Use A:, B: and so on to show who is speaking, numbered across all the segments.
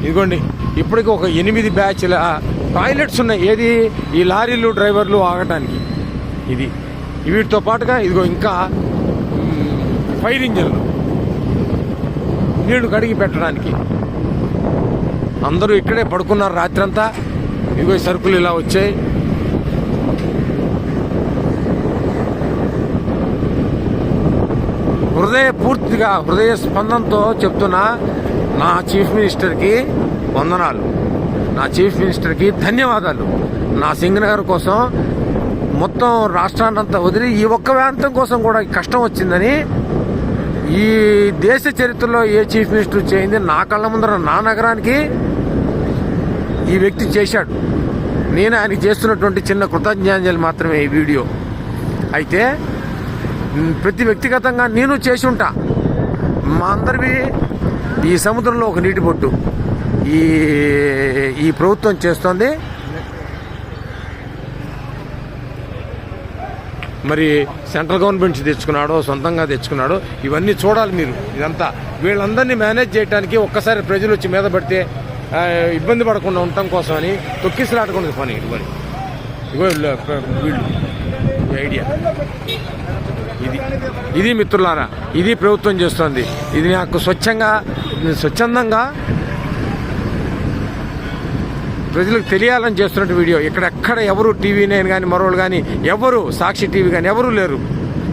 A: ఇదిగోండి ఇప్పటికి ఒక ఎనిమిది బ్యాచ్ల టాయిలెట్స్ ఉన్నాయి. ఏది? ఈ లారీలు డ్రైవర్లు ఆగటానికి. ఇది. వీటితో పాటుగా ఇదిగో ఇంకా ఫైర్ ఇంజన్లు. నీళ్ళు కడిగి పెట్టడానికి. అందరూ ఇక్కడే పడుకున్నారు రాత్రంతా. ఇదిగో సరుకులు ఇలా వచ్చాయి. హృదయ పూర్తిగా హృదయ స్పందనతో చెప్తున్నా నా చీఫ్ మినిస్టర్కి వందనాలు. నా చీఫ్ మినిస్టర్కి ధన్యవాదాలు. నా సింగనగర్ కోసం మొత్తం రాష్ట్రాన్నంతా వదిలి ఈ ఒక్క ప్రాంతం కోసం కూడా కష్టం వచ్చిందని ఈ దేశ చరిత్రలో ఏ చీఫ్ మినిస్టర్ చేయింది నా కళ్ళ ముందర నా నగరానికి ఈ వ్యక్తి చేశాడు. నేను ఆయనకి చేస్తున్నటువంటి చిన్న కృతజ్ఞాంజలి మాత్రమే ఈ వీడియో. అయితే ప్రతి వ్యక్తిగతంగా నేను చేసి ఉంటా. మా అందరివి ఈ సముద్రంలో ఒక నీటి బొట్టు ఈ ఈ ప్రభుత్వం చేస్తోంది. మరి సెంట్రల్ గవర్నమెంట్ తెచ్చుకున్నాడో సొంతంగా తెచ్చుకున్నాడో ఇవన్నీ చూడాలి మీరు. ఇదంతా వీళ్ళందరినీ మేనేజ్ చేయడానికి ఒక్కసారి ప్రజలు వచ్చి మీద పడితే ఇబ్బంది పడకుండా ఉండటం కోసమని తొక్కిసలాడకుండా పని. ఇదిగోని ఇగో వీళ్ళు, వీళ్ళు ఐడియా. ఇది ఇది మిత్రులారా ఇది ప్రభుత్వం చేస్తోంది. ఇది నాకు స్వచ్ఛంగా స్వచ్ఛందంగా ప్రజలకు తెలియాలని చేస్తున్న వీడియో. ఇక్కడెక్కడ ఎవరు టీవీ నేను కానీ మరోళ్ళు కానీ ఎవరు సాక్షి టీవీ కానీ ఎవరు లేరు.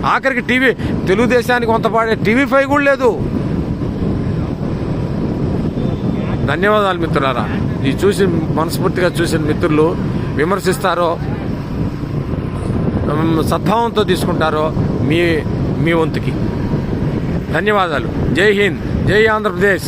A: ఆఖరికి టీవీ తెలుగుదేశానికి కొంత పాడే టీవీ ఫైవ్ కూడా లేదు. ధన్యవాదాలు మిత్రులారా. ఇది చూసి మనస్ఫూర్తిగా చూసిన మిత్రులు విమర్శిస్తారో సద్భావంతో తీసుకుంటారో మీ మీ వంతుకి. ధన్యవాదాలు. జై హింద్. జై ఆంధ్రప్రదేశ్.